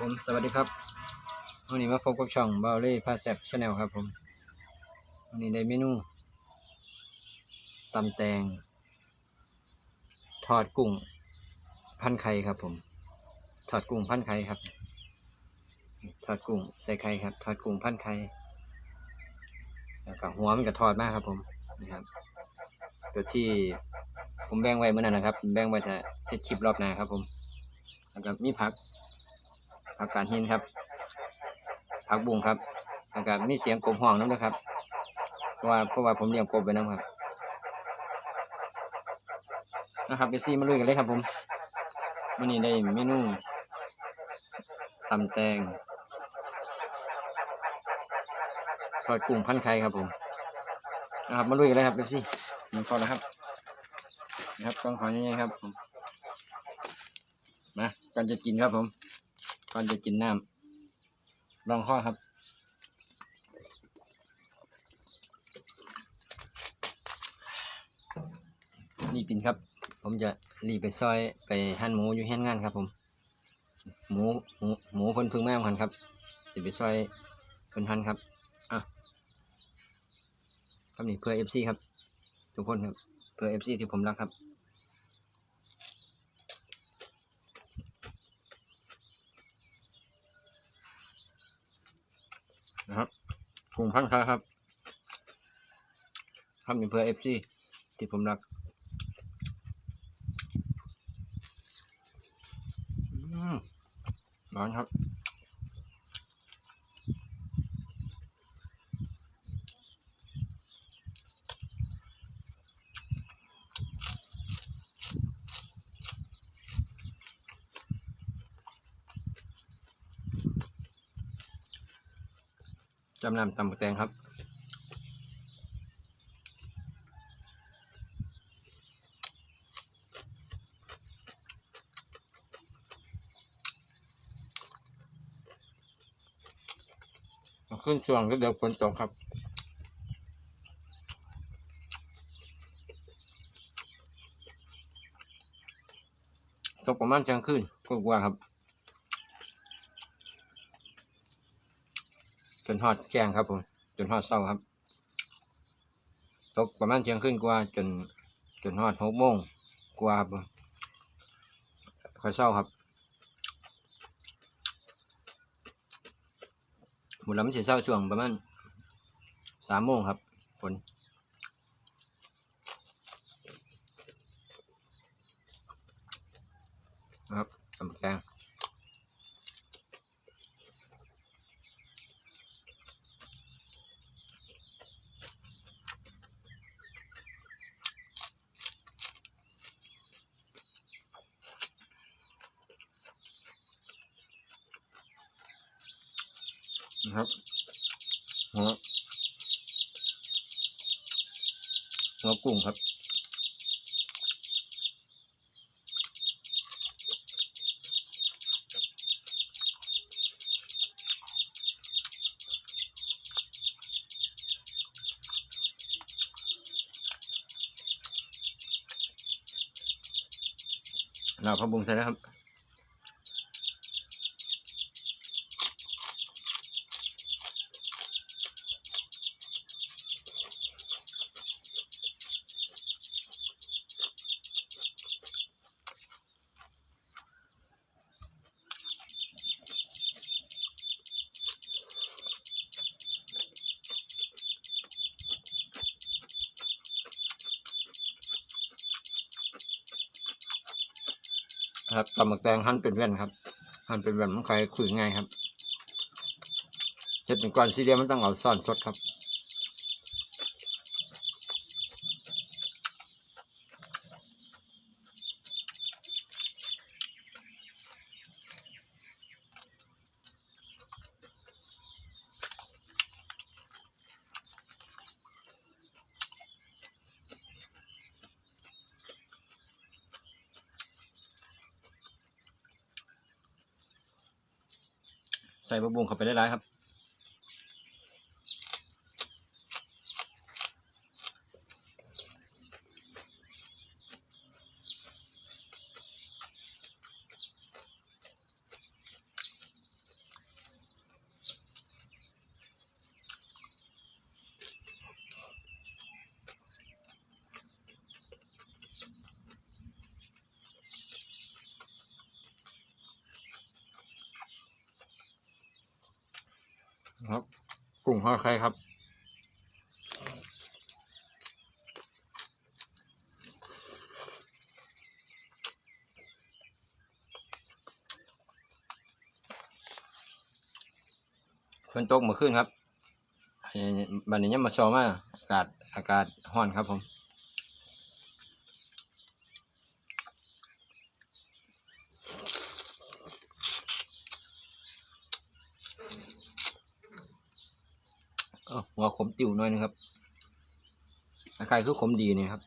ผมสวัสดีครับวันนี้มาพบกับช่องบาเล่พาแซบชาแนลครับผมวันนี้ได้เมนูตำแตง ทอดกุ้งพันไข่ครับผม ทอดกุ้งพันไข่ครับ ทอดกุ้งใส่ไข่ครับ ทอดกุ้งพันไข่แล้วก็หัวมันก็ทอดมากครับผมนะครับตัวที่ผมแบ่งไว้เมื่อนั้นนะครับ แบ่งไว้จะเสร็จคลิปรอบหน้าครับผมแล้วก็มีผัก ผักกาดหินครับผักบุ้งครับแล้วก็มีเสียงกบห้องน้ำนะครับ เพราะว่าเพราะว่าผมเลี้ยงกบไปน้ำครับ นะครับเบซี่มาลุยกันเลยครับผมวันนี้ได้เมนูตำแตงทอดกุ้งพันไข่ครับผมนะครับมาลุยกันเลยครับเบซี่มันพอแล้วครับนะครับกล้องขอยังไงครับผมมาก่อนจะกินครับผม ก่อนจะกินน้ำลองข้อครับรีบกินครับ ผมจะรีบไปซอยไปหั่นหมูอยู่แห่งงานครับ ผม หมูหมูหมูเพิ่นพึ่งแม่กันครับจะไปซอยเพิ่นหั่นครับอะครับนี่เพื่อเอฟซีครับทุกคนครับเพื่อเอฟซีที่ผมรักครับ นะครับถุงพันค้าครับทำเป็นเพื่อเอฟซีที่ผมรักร้อนครับ จำนำตำบักแตงครับขึ้นช่วงก็เดี๋ยวฝนตกครับตกประมาณเที่ยงคืนกว่าครับ จนฮอดแจ้งครับผมจนฮอดเศร้าครับ ตกประมาณเที่ยงคืนกว่าจนจนฮอดหกโมงกว่าครับผมค่อยเศร้าครับหมดแล้วมันเสียเศร้าช่วงประมาณสามโมงครับ ฝนครับตำบักแตง ครับหัวหัวกุ้งครับเราพักบุงใส่แล้วครับ ครับตำบักแตงหั่นเป็นแว่นครับ หั่นเป็นแว่นมันใครคุยง่ายครับเสร็จเป็นก้อนสี่เหลี่ยมมันต้องเอาซ่อนสดครับ ใส่บะบุงเข้าไปได้หลายครับ ครับกุ้งห่อไข่ครับฝนตกเมื่อคืนครับไอ้บันนี้ยังมาชอมาอากาศอากาศห้อนครับผม หัวขมติ่วหน่อยนึงครับอาการคือขมดีนี่ครับ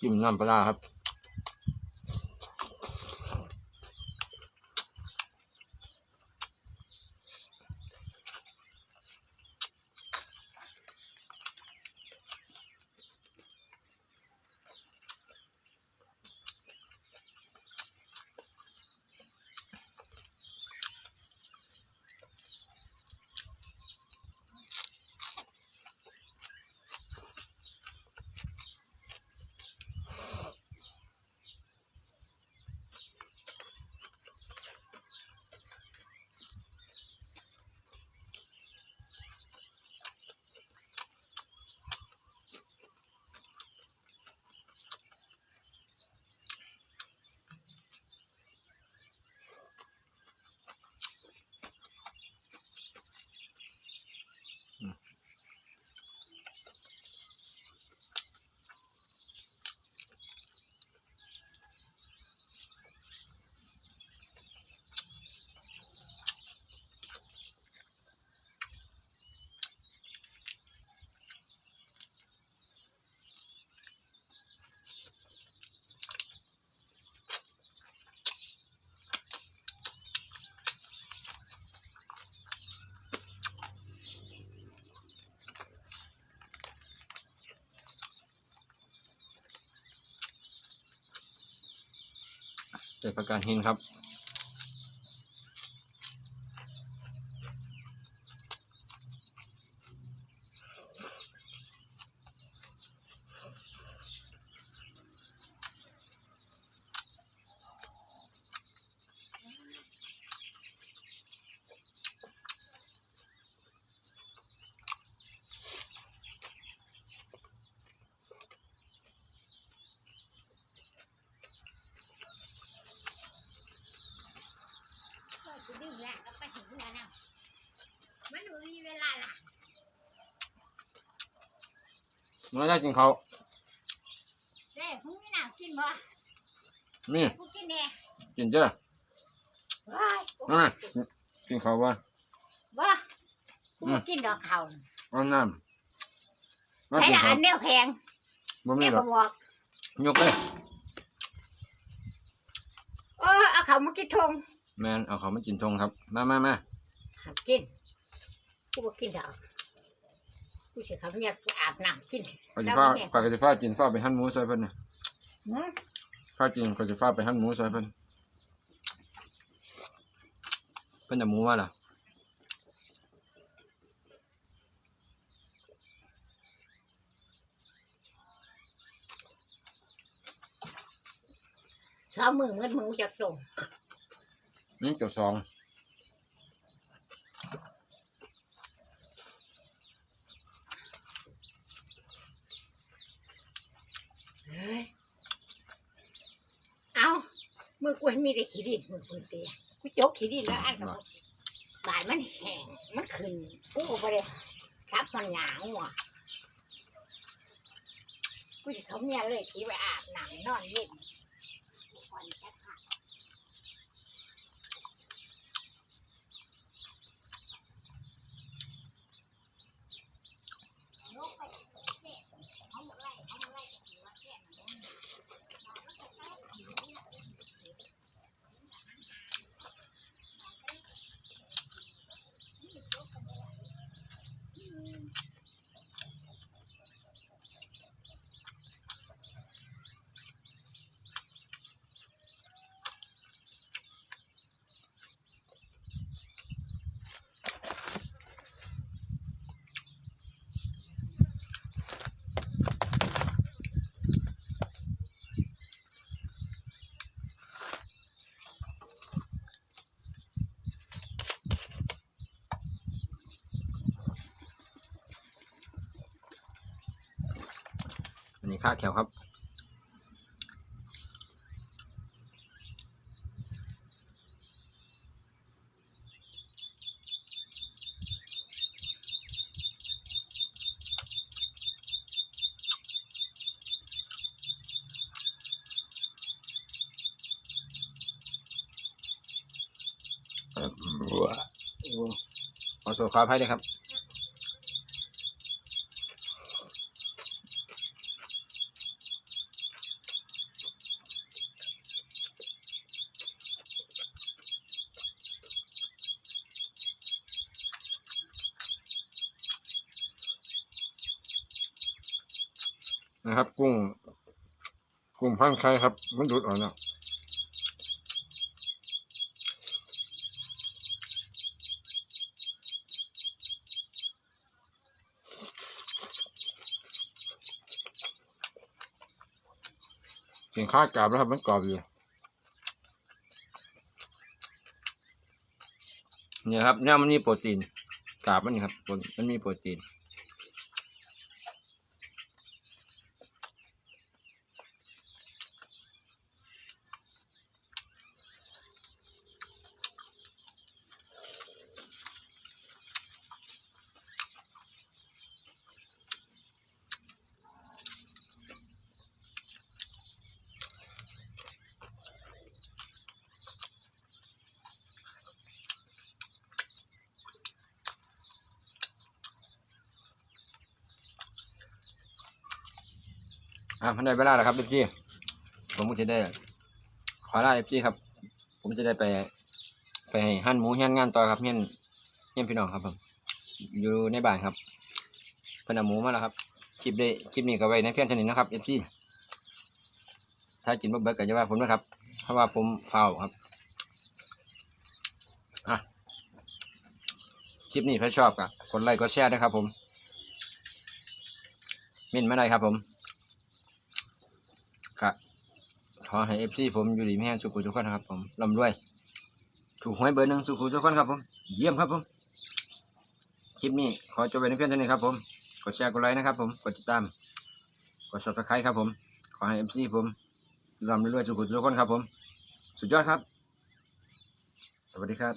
จิ้มน้ำปลาครับ ใส่ประการหินครับ ก็จะดึงแหละก็ไปถึงเรือนะ มันไม่มีเวลาละมาได้กินเขาวเด้มึงไม่น่ากินบ่นี่กูกินแน่กินเจ้าว้ายกูมากินเขาวว่าบ่กูบ่กินดอกเขาเอาน้ำมาใช้กินละเขาอัวนแนวแพงบ่แนมีวหรก็อกบอกยกเลยเออเอาเขามากินทงแมนเอาเขาวมากินทงครับ มามามาหากิน กูบ่กินดอกกูสิเขาเนี่ยกูอาบน้ำกินก็จะฟ้าฝากก็จะฟ้ากินฟ้าไปหั่นหมูซอยเพิ่นนะหืมฟ้ากินก็จะฟ้าไปหั่นหมูซอยเพิ่นเพิ่นจะหมูมาล่ะสามมือเงินมือจากจงนี่เกี่ยวสอง เฮ้ยเอามือกูให้มีแต่ขี้ดินมือกูเตียกูจกขี้ดินแล้วอันกับบ่บานมันแห้งมันขึ้นกูก็บ่ได้ทับมันหยางว่ะกูจะเขาเนี่ยเลยขี้ไปอาบน้ำนอนเล่นก่อนจะขาดลงไปเจ็บเอาหมดไล่เอาหมดไล่ก็ถือว่าแค่นั้น ม นี่ค่า แขวครับขอโทษขออภัยด้วยครับ นะครับ กุ้ง กุ้งพังไข่ครับ มันดุดออกแล้วกินข้าวกราบแล้วครับมันกรอบอยู่เนี่ยครับเนี่ยมันมีโปรตีนกราบมันนี่ครับมันมีโปรตีน อะมันได้เวลาแล้วครับเอฟซีผมก็จะได้ ขอลาเอฟซีครับ ผมจะได้ไป ไปหั่นหมูเฮียนงานต่อครับเฮี้ยนเฮี้ยนพี่น้องครับผมอยู่ในบ้านครับเพิ่นเอาหมูมาแล้วครับคลิปได้คลิปนี้ก็ไว้ในเพียงเท่านี้นะครับเอฟซีถ้ากินบ่เบิดก็จะว่าผมนะครับ เพราะว่าผมเฝ้าครับอะคลิปนี้ถ้าชอบก็กดไลค์กดแชร์ด้วยครับผมมินไมาได้ครับผม ครับขอให้เอฟซีผมอยู่ดีไม่สุขุทุกคนนะครับผมร่ำรวย ถูกหวยเบอร์หนึ่งสุขุทุกคนครับผม เยี่ยมครับผม คลิปนี้ขอจบไปในเพียงเท่านี้ครับผม กดแชร์กดไลค์นะครับผม กดติดตาม กด subscribe ครับผม ขอให้เอฟซีผมร่ำรวยสุขุทุกคนครับผม สุดยอดครับ สวัสดีครับ